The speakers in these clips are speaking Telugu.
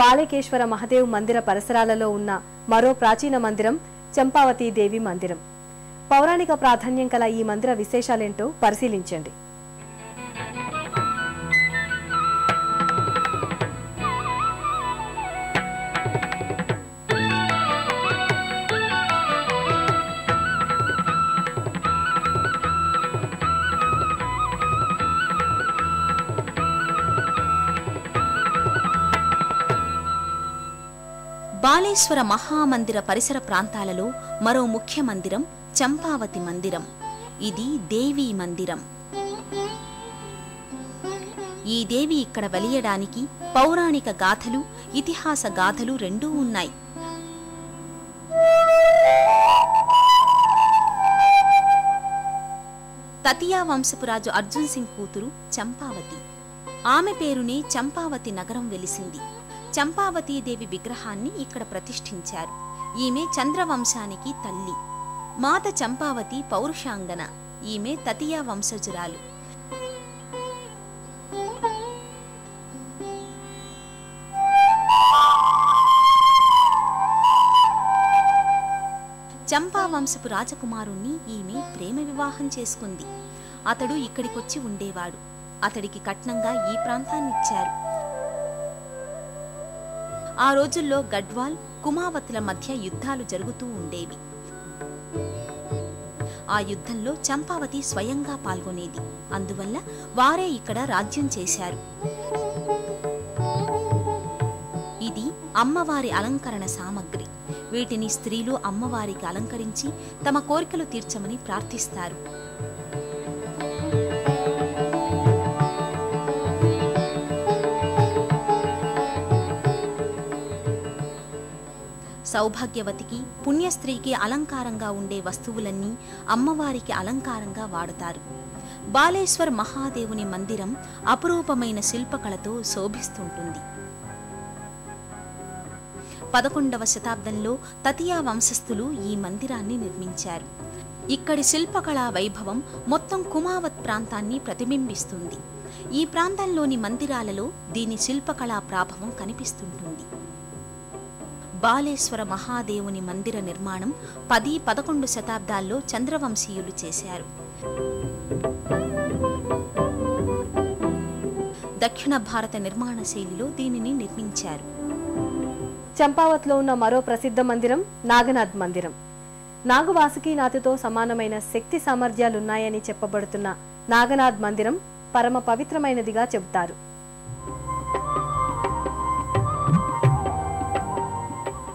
బాలకేశ్వర మహదేవ్ మందిర పరిసరాలలో ఉన్న మరో ప్రాచీన మందిరం చంపావతి దేవి మందిరం. పౌరాణిక ప్రాధాన్యం కల ఈ మందిర విశేషాలేంటో పరిశీలించండి. కాళేశ్వర మహామందిర పరిసర ప్రాంతాలలో మరో ముఖ్య మందిరం చంపావతి మందిరం. ఇది దేవీ మందిరం. ఈ దేవి ఇక్కడ వెలియడానికి పౌరాణిక గాథలు ఇతిహాస గాథలు రెండూ ఉన్నాయి. తతియా వంశపు రాజు అర్జున్ సింగ్ కూతురు చంపావతి. ఆమె పేరునే చంపావతి నగరం వెలిసింది. చంపావతీదేవి విగ్రహాన్ని ఇక్కడ ప్రతిష్ఠించారు. ఈమె చంద్రవంశానికి తల్లి. మాత చంపావతి పౌరుషాంగన. ఈమె తతియా వంశజురాలు. చంపా వంశపు రాజకుమారుణ్ణి ఈమె ప్రేమ వివాహం చేసుకుంది. అతడు ఇక్కడికొచ్చి ఉండేవాడు. అతడికి కట్నంగా ఈ ప్రాంతాన్నిచ్చారు. ఆ రోజుల్లో గడ్వాల్ కుమావతుల మధ్య యుద్ధాలు జరుగుతూ ఉండేవి. ఆ యుద్ధంలో చంపావతి స్వయంగా పాల్గొనేది. అందువల్ల వారే ఇక్కడ రాజ్యం చేశారు. ఇది అమ్మవారి అలంకరణ సామగ్రి. వీటిని స్త్రీలు అమ్మవారికి అలంకరించి తమ కోరికలు తీర్చమని ప్రార్థిస్తారు. సౌభాగ్యవతికి పుణ్యస్త్రీకి అలంకారంగా ఉండే వస్తువులన్నీ అమ్మవారికి అలంకారంగా వాడతారు. బాలేశ్వర్ మహాదేవుని మందిరం అపురూపమైన శిల్పకళతో శోభిస్తుంటుంది. పదకొండవ శతాబ్దంలో తతియా వంశస్థులు ఈ మందిరాన్ని నిర్మించారు. ఇక్కడి శిల్పకళా వైభవం మొత్తం కుమావత్ ప్రాంతాన్ని ప్రతిబింబిస్తుంది. ఈ ప్రాంతంలోని మందిరాలలో దీని శిల్పకళా ప్రాభవం కనిపిస్తుంటుంది. బాలేశ్వర మహాదేవుని మందిర నిర్మాణం పది పదకొండు శతాబ్దాల్లో చంద్రవంశీయులు చేశారు. దక్షిణ భారత నిర్మాణ శైలిలో దీనిని నిర్మించారు. చంపావత్లో ఉన్న మరో ప్రసిద్ధ మందిరం నాగనాథ్ మందిరం. నాగువాసుకీనాథుతో సమానమైన శక్తి సామర్థ్యాలున్నాయని చెప్పబడుతున్న నాగనాథ్ మందిరం పరమ పవిత్రమైనదిగా చెబుతారు.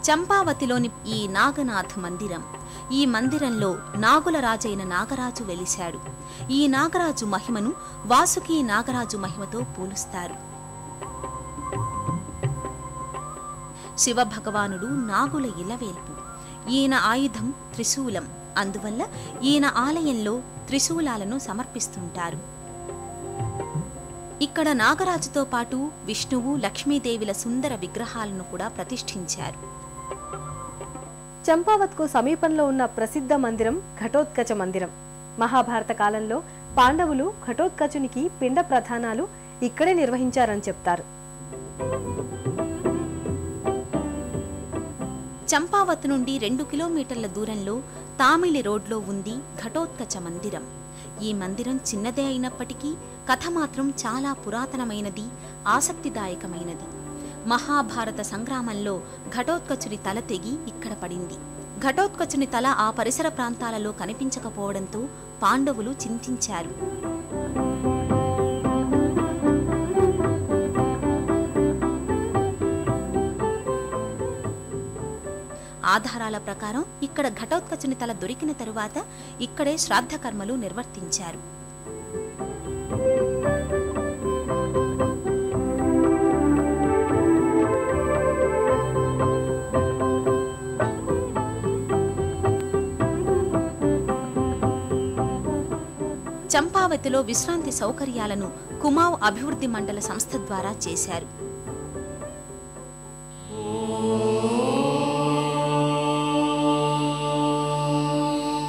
చంపావతిలోని ఈ నాగనాథ్ మందిరం. ఈ మందిరంలో నాగుల రాజైన నాగరాజు వెలిశాడు. ఈ నాగరాజు మహిమను వాసుకి నాగరాజు మహిమతో పోలుస్తారు. శివభగవానుడు నాగుల ఇలవేల్పు. ఈయన ఆయుధం త్రిశూలం. అందువల్ల ఈయన ఆలయంలో త్రిశూలాలను సమర్పిస్తుంటారు. ఇక్కడ నాగరాజుతో పాటు విష్ణువు లక్ష్మీదేవిల సుందర విగ్రహాలను కూడా ప్రతిష్ఠించారు. చంపావత్కు సమీపంలో ఉన్న ప్రసిద్ధ మందిరం ఘటోత్కచ మందిరం. మహాభారత కాలంలో పాండవులు ఘటోత్కచునికి పిండ ప్రధానాలు ఇక్కడే నిర్వహించారని చెప్తారు. చంపావత్ నుండి రెండు కిలోమీటర్ల దూరంలో తామిళి రోడ్లో ఉంది ఘటోత్కచ మందిరం. ఈ మందిరం చిన్నదే అయినప్పటికీ కథ మాత్రం చాలా పురాతనమైనది ఆసక్తిదాయకమైనది. మహాభారత సంగ్రామంలో ఘటోత్కచుని తల తెగి ఇక్కడ పడింది. ఘటోత్కచుని తల ఆ పరిసర ప్రాంతాలలో కనిపించకపోవడంతో పాండవులు చింతించారు. ఆధారాల ప్రకారం ఇక్కడ ఘటోత్కచుని తల దొరికిన తరువాత ఇక్కడే శ్రాద్ధకర్మలు నిర్వర్తించారు. చంపావతిలో విశ్రాంతి సౌకర్యాలను కుమావ్ అభివృద్ధి మండల సంస్థ ద్వారా చేశారు.